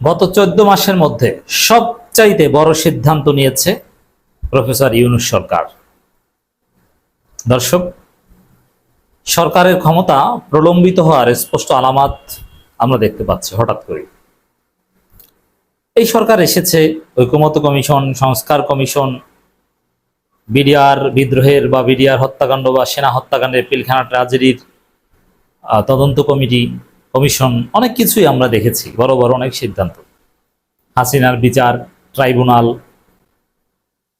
গত চোদ্দ মাসের মধ্যে সবচাইতে বড় সিদ্ধান্ত নিয়েছে প্রফেসর ইউনুস সরকার। দর্শক, সরকারের ক্ষমতা প্রলম্বিত হওয়ার স্পষ্ট আলামাত আমরা দেখতে পাচ্ছি হঠাৎ করে এই সরকার এসেছে ঐকমত্য কমিশন, সংস্কার কমিশন, বিডিআর বিদ্রোহের বা বিডিআর হত্যাকাণ্ড বা সেনা হত্যাকাণ্ডের পিলখানা ট্রাজেডির তদন্ত কমিটি কমিশন অনেক কিছুই আমরা দেখেছি বড় বড় অনেক সিদ্ধান্ত। হাসিনার বিচার, ট্রাইব্যুনাল,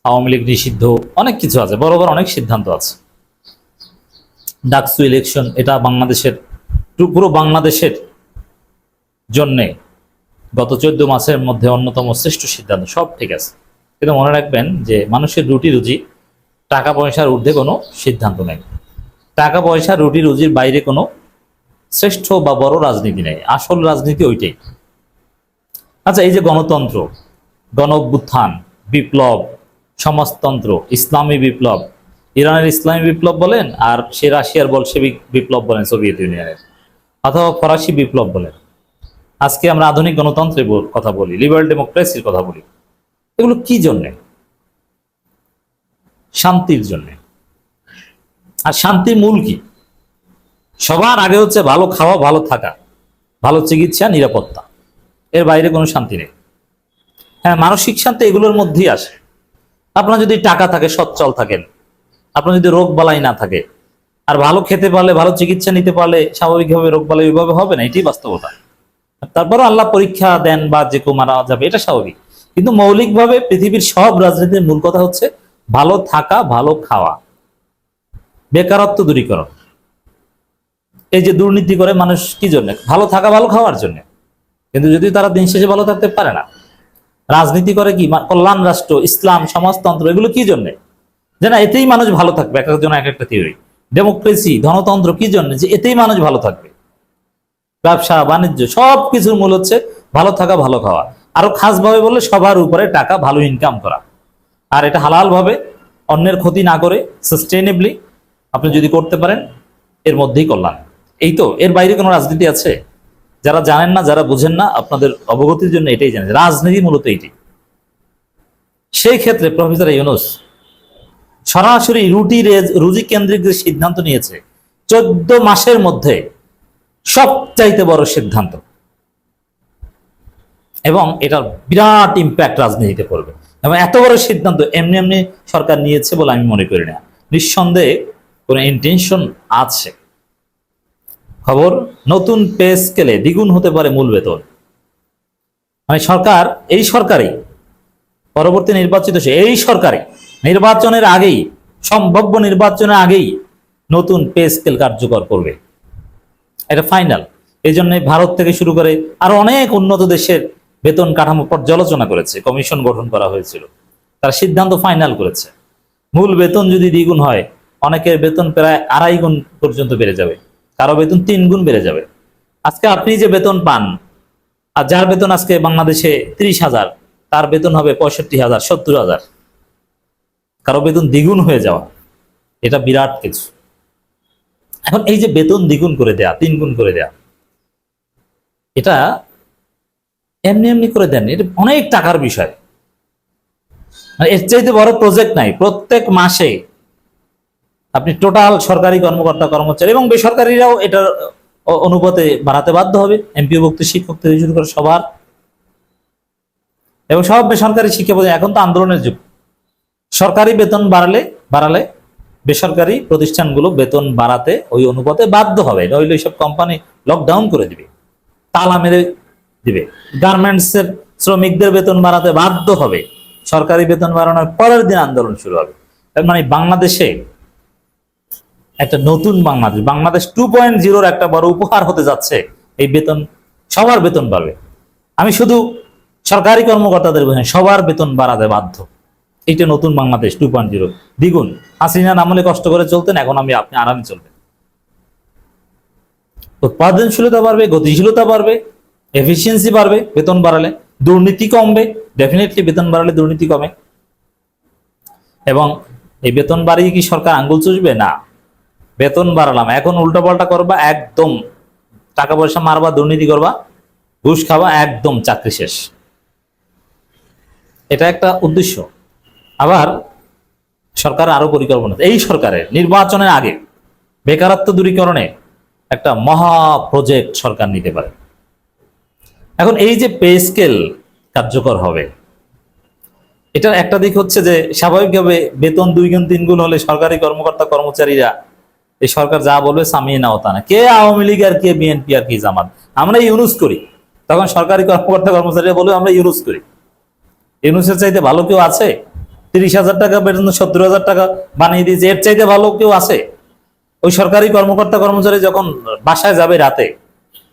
আওয়ামী লীগ নিষিদ্ধ, অনেক কিছু আছে বড় বড় অনেক সিদ্ধান্ত আছে। ডাকসু ইলেকশন এটা বাংলাদেশের পুরো- বাংলাদেশের জন্যে গত চোদ্দ মাসের মধ্যে অন্যতম শ্রেষ্ঠ সিদ্ধান্ত, সব ঠিক আছে। কিন্তু মনে রাখবেন যে মানুষের রুটি রুজি, টাকা পয়সার ঊর্ধ্বে কোনো সিদ্ধান্ত নেই। টাকা পয়সা, রুটি রুজির বাইরে কোনো শ্রেষ্ঠ বা বড় রাজনীতি নেই, আসল রাজনীতি ওইটাই। আচ্ছা এই যে গণতন্ত্র গণভ্যুত্থান বিপ্লব, সমাজতন্ত্র, ইসলামী বিপ্লব, ইরানের ইসলামী বিপ্লব বলেন আর সে রাশিয়ার বলসেবিক বিপ্লব বলেন সোভিয়েত ইউনিয়নের, অথবা ফরাসি বিপ্লব বলেন। আজকে আমরা আধুনিক গণতন্ত্রের কথা বলি, লিবারেল ডেমোক্রেসির কথা বলি। এগুলো কি জন্যে? শান্তির জন্যে। আর শান্তির মূল কি? সবার আগে হচ্ছে ভালো খাওয়া, ভালো থাকা, ভালো চিকিৎসা, নিরাপত্তা। এর বাইরে কোনো শান্তি নেই। হ্যাঁ মানসিক শান্তি এগুলোর মধ্যেই আসে। আপনার যদি টাকা থাকে, সচ্ছল থাকেন। আপনার যদি রোগ বালাই না থাকে। আর ভালো খেতে পারলে, ভালো চিকিৎসা নিতে পারলে স্বাভাবিকভাবে রোগ বালাই ওইভাবে হবে না, এটাই বাস্তবতা। তারপরও আল্লাহ পরীক্ষা দেন বা যে কেউ মারা যাবে, এটা স্বাভাবিক। কিন্তু মৌলিকভাবে পৃথিবীর সব রাজনীতির মূল কথা হচ্ছে ভালো থাকা, ভালো খাওয়া। বেকারত্ব দূরীকরণ। এই যে দুর্নীতি করে মানুষ কি জন্য? ভালো থাকা ভালো খাওয়ার জন্য। কিন্তু যদি তারা দিন শেষে ভালো থাকতে পারে না, রাজনীতি করে কি? কল্যাণ রাষ্ট্র, ইসলাম, সমাজতন্ত্র, এগুলো কি জন্যে? যে না, এতেই মানুষ ভালো থাকবে, এক একজন এক একটা থিওরি ডেমোক্রেসি ধনতন্ত্র কি জন্য? যে এতেই মানুষ ভালো থাকবে। ব্যবসা, বাণিজ্য সব কিছুর মূল হচ্ছে ভালো থাকা, ভালো খাওয়া। আরও খাস ভাবে বললে সবার উপরে টাকা, ভালো ইনকাম করা। আর এটা হালাল ভাবে অন্যের ক্ষতি না করে সাস্টেনেবলি আপনি যদি করতে পারেন, এর মধ্যেই কল্যাণ। এই তো, এর বাইরে কোনো রাজনীতি আছে? যারা জানেন না, যারা বুঝেন না, আপনাদের অবগতির জন্য এটাই জানেন। রাজনীতি মূলত এটি সেই ক্ষেত্রে প্রফেসর ইউনুস, সরাসরি রুটি রেজ- কেন্দ্রিক যে সিদ্ধান্ত নিয়েছে, চোদ্দ মাসের মধ্যে সবচাইতে বড় সিদ্ধান্ত। এবং এটার বিরাট ইম্প্যাক্ট রাজনীতিতে পড়বে। এবং এত বড় সিদ্ধান্ত এমনি এমনি সরকার নিয়েছে বলে আমি মনে করি না। নিঃসন্দেহে কোনো ইন্টেনশন আছে। খবর, নতুন পে স্কেলে দ্বিগুণ হতে পারে মূল বেতন। মানে সরকার, এই সরকারই, পরবর্তী নির্বাচিত সে, এই সরকারই, নির্বাচনের আগেই, সম্ভাব্য নির্বাচনের আগেই নতুন পে স্কেল কার্যকর করবে। এটা ফাইনাল। এই জন্য ভারত থেকে শুরু করে আরও অনেক উন্নত দেশের বেতন কাঠামো পর্যালোচনা করেছে, কমিশন গঠন করা হয়েছিল। তার সিদ্ধান্ত ফাইনাল করেছে। মূল বেতন যদি দ্বিগুণ হয়, অনেকের বেতন প্রায় আড়াই গুণ পর্যন্ত বেড়ে যাবে। কারও বেতন তিন গুণ বেড়ে যাবে। আজকে আপনি যে বেতন পান, আর যার বেতন আজকে বাংলাদেশে ত্রিশ হাজার, তার বেতন হবে পঁয়ষট্টি হাজার, সত্তর হাজার। কারও বেতন দ্বিগুণ হয়ে যাওয়া, এটা বিরাট কিছু। এখন এই যে বেতন দ্বিগুণ করে দেয়া, তিন গুণ করে দেয়া, এটা এমনি এমনি করে দেন, এটা অনেক টাকার বিষয়। মানে এর চাইতে বড় প্রজেক্ট নাই, প্রত্যেক মাসে আপনি টোটাল সরকারি কর্মকর্তা, কর্মচারী এবং বেসরকারিরাও এটার অনুপাতে বাড়াতে বাধ্য হবে। এমপিওভুক্ত শিক্ষক থেকে শুরু করে সবার। এবং সব বেসরকারি শিক্ষা এখন তো আন্দোলনের যুগ। সরকারি বেতন বাড়ালে বাড়ালে বেসরকারি প্রতিষ্ঠানগুলো বেতন বাড়াতে ওই অনুপাতে বাধ্য হবে। নইলে সব কোম্পানি লকডাউন করে দিবে, তালা মেরে দিবে। গার্মেন্টস এর শ্রমিকদের বেতন বাড়াতে বাধ্য হবে। সরকারি বেতন বাড়ানোর পরের দিন আন্দোলন শুরু হবে। তার মানে বাংলাদেশে একটা নতুন বাংলাদেশ বাংলাদেশ টু পয়েন্ট জিরোর একটা বড় উপহার হতে যাচ্ছে এই বেতন, সবার বেতন বাড়বে আমি শুধু সরকারি কর্মকর্তাদের বলছি সবার বেতন বাড়াতে বাধ্য। এইটা নতুন বাংলাদেশ টু পয়েন্ট জিরো দ্বিগুণ। হাসিনা নামলে কষ্ট করে চলতেন, এখন আমি আপনি আরামে চলবেন। উৎপাদনশীলতা বাড়বে, গতিশীলতা বাড়বে এফিসিয়েন্সি বাড়বে, বেতন বাড়ালে দুর্নীতি কমবে ডেফিনেটলি বেতন বাড়ালে দুর্নীতি কমে। এবং এই বেতন বাড়িয়ে কি সরকার আঙ্গুল চুষবে? না। বেতন বাড়ালাম। এখন উল্টো পাল্টা করবা, একদম টাকা পয়সা মারবা, দুর্নীতি করবা, ঘুষ খাওয়া একদম চাকরি শেষ। এটা একটা উদ্দেশ্য। আবার সরকার আরও পরিকল্পনা, এই সরকারের নির্বাচনের আগে বেকারত্ব দূরীকরণে একটা মহা প্রজেক্ট সরকার নিতে পারে। এখন এই যে পে স্কেল কার্যকর হবে, এটার একটা দিক হচ্ছে যে স্বাভাবিকভাবে বেতন দুই গুণ তিন গুণ হলে সরকারি কর্মকর্তা কর্মচারীরা এই সরকার যা বলবে সামিয়ে নাও তা না। কে আওয়ামী লীগ আর কে বিএনপি আর কি জামাত? আমরা ইউনুস করি। তখন সরকারি কর্মকর্তা কর্মচারীরা বলবে, আমরা ইউনুস করি। ইউনুসের চাইতে ভালো কেউ আছে? তিরিশ হাজার টাকা বেতন, সত্তর হাজার টাকা বানিয়ে দিয়েছে। এর চাইতে ভালো কেউ আছে? ওই সরকারি কর্মকর্তা কর্মচারী যখন বাসায় যাবে রাতে,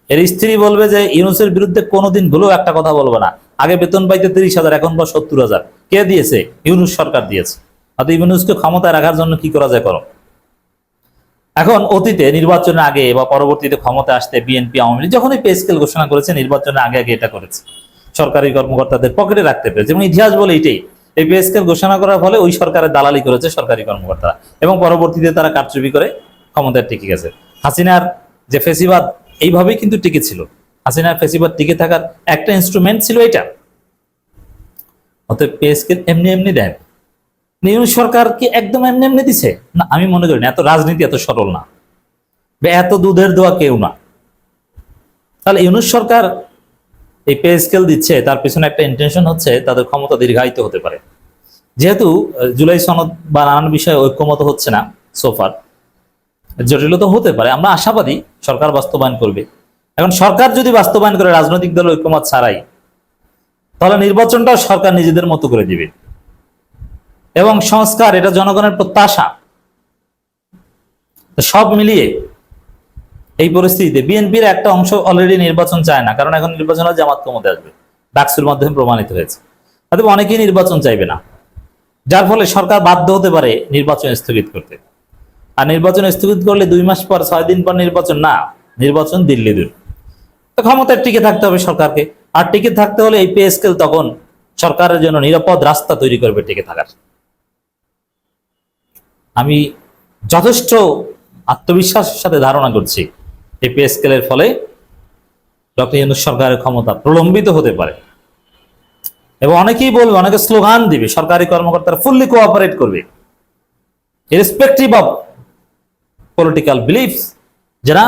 এর স্ত্রী বলবে যে, ইউনুসের বিরুদ্ধে কোনোদিন ভুলেও একটা কথা বলব না। আগে বেতন পাইতে তিরিশ হাজার, এখন বা সত্তর হাজার। কে দিয়েছে? ইউনুস সরকার দিয়েছে। অর্থাৎ ইউনুসকে ক্ষমতায় রাখার জন্য কি করা যায় করো? এখন অতীতে নির্বাচনের আগে বা পরবর্তীতে ক্ষমতা আসতে বিএনপি, আওয়ামী লীগ যখনই পে স্কেল ঘোষণা করেছে, নির্বাচনের আগে আগে এটা করেছে। সরকারি কর্মকর্তাদের পকেটে রাখতে পেরেছে। এবং ইতিহাস বলে এটাই। এই পে স্কেল ঘোষণা করার ফলে ওই সরকারের দালালি করেছে সরকারি কর্মকর্তারা। এবং পরবর্তীতে তারা কারচুপি করে ক্ষমতায় টিকে গেছে। হাসিনার যে ফেসিবাদ, এইভাবেই কিন্তু টিকে ছিল। হাসিনার ফেসিবাদ টিকে থাকার একটা ইনস্ট্রুমেন্ট ছিল এটা। অতএব পে স্কেল এমনি এমনি দেন ইউনুস সরকার কি একদম এমনি এমনি দিছে? না, আমি মনে করি না, এত রাজনীতি এত সরল না। এত দুধের দোয়া কেউ না। তাহলে ইউনুস সরকার এই পে স্কেল দিচ্ছে, তার পিছনে একটা ইন্টেনশন হচ্ছে, তাদের ক্ষমতা দীর্ঘায়িত হতে পারে। যেহেতু জুলাই সনদ বা নানান বিষয়ে ঐক্যমত হচ্ছে না সোফার জটিলতা হতে পারে, আমরা আশাবাদী সরকার বাস্তবায়ন করবে। এখন সরকার যদি বাস্তবায়ন করে রাজনৈতিক দল ঐক্যমত ছাড়াই, তাহলে নির্বাচনটাও সরকার নিজেদের মতো করে দিবে। এবং সংস্কার, এটা জনগণের প্রত্যাশা। সব মিলিয়ে এই পরিস্থিতিতে বিএনপির একটা অংশ অলরেডি নির্বাচন চায় না, কারণ এখন নির্বাচন জামাত ক্ষমতা আসবে। ডাকসুর মাধ্যমে প্রমাণিত হয়েছে। অথবা অনেকেই নির্বাচন চাইবে না। যার ফলে সরকার বাধ্য হতে পারে নির্বাচন স্থগিত করতে। আর নির্বাচন স্থগিত করলে দুই মাস পর, ছয় দিন পর নির্বাচন না, নির্বাচন দিল্লি দূর তো ক্ষমতায় টিকে থাকতে হবে সরকারকে। আর টিকে থাকতে হলে এই পে স্কেল তখন সরকারের জন্য নিরাপদ রাস্তা তৈরি করবে টিকে থাকার। আমি যথেষ্ট আত্মবিশ্বাসের সাথে ধারণা করছি এই পে স্কেলের ফলে ডক্টর ইউনুস সরকারের ক্ষমতা প্রলম্বিত হতে পারে। এবং অনেকেই বলবে, অনেকে স্লোগান দিবে, সরকারি কর্মকর্তারা ফুললি কোঅপারেট করবে। ইরেসপেক্টিভ অফ পলিটিক্যাল বিলিফস যারা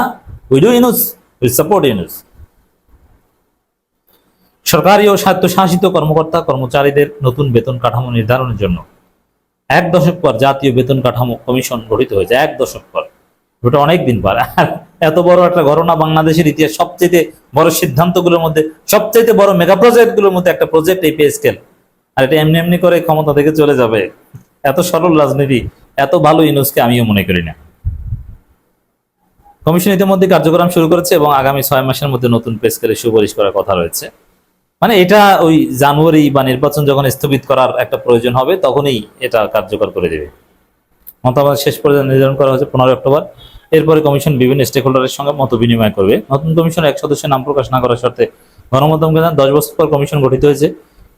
we do Yunus we support Yunus সরকারি ও স্বায়ত্তশাসিত কর্মকর্তা, কর্মচারীদের নতুন বেতন কাঠামো নির্ধারণের জন্য এক দশক পর জাতীয় বেতন কাঠামো কমিশন গঠিত হয়েছে, এক দশক পর। ওটা অনেক দিন পর। আর এত বড় একটা ঘটনা বাংলাদেশের ইতিহাস সবচেয়ে বড় সিদ্ধান্তগুলোর মধ্যে সবচেয়ে বড় মেগা প্রজেক্টগুলোর মধ্যে একটা প্রজেক্ট এই পে স্কেল আর এটা এমনি এমনি করে ক্ষমতা থেকে চলে যাবে। এত সরল রাজনীতি, এত ভালো ইউনুসকে আমিও মনে করি না। কমিশন ইতিমধ্যে কার্যক্রম শুরু করেছে এবং আগামী ছয় মাসের মধ্যে নতুন পে স্কেলের সুপারিশ করার কথা রয়েছে। মানে এটা ওই জানুয়ারি বা নির্বাচন যখন স্থগিত করার একটা প্রয়োজন হবে, তখনই এটা কার্যকর করে দেবে। মতামত শেষ পর্যন্ত নির্ধারণ করা হয়েছে পনেরোই অক্টোবর। এরপরে কমিশন বিভিন্ন স্টেক হোল্ডারের সঙ্গে মত বিনিময় করবে। নতুন কমিশন এক সদস্যের নাম প্রকাশ না করার শর্তে গণমাধ্যমকে জানান দশ বছর পর কমিশন গঠিত হয়েছে।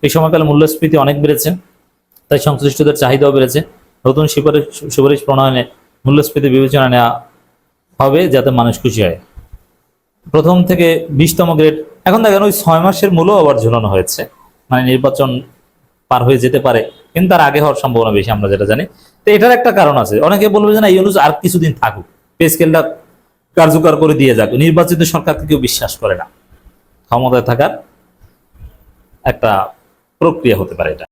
এই সময়কালে মূল্যস্ফীতি অনেক বেড়েছে, তাই সংশ্লিষ্টদের চাহিদাও বেড়েছে। নতুন সুপারিশ সুপারিশ প্রণয়নে মূল্যস্ফীতি বিবেচনা নেওয়া হবে যাতে মানুষ খুশি হয়। প্রথম থেকে বিশতম গ্রেড এখন দেখেন ওই ছয় মাসের মূলও আবার ঝুলানো হয়েছে। মানে নির্বাচন পার হয়ে যেতে পারে, কিন্তু তার আগে হওয়ার সম্ভাবনা বেশি, আমরা যেটা জানি। তো এটার একটা কারণ আছে। অনেকে বলবে যে না, ইউনুস আর কিছুদিন থাকুক, পে স্কেলটা কার্যকর করে দিয়ে যাক। নির্বাচিত সরকারকে কেউ বিশ্বাস করে না। ক্ষমতায় থাকার একটা প্রক্রিয়া হতে পারে এটা।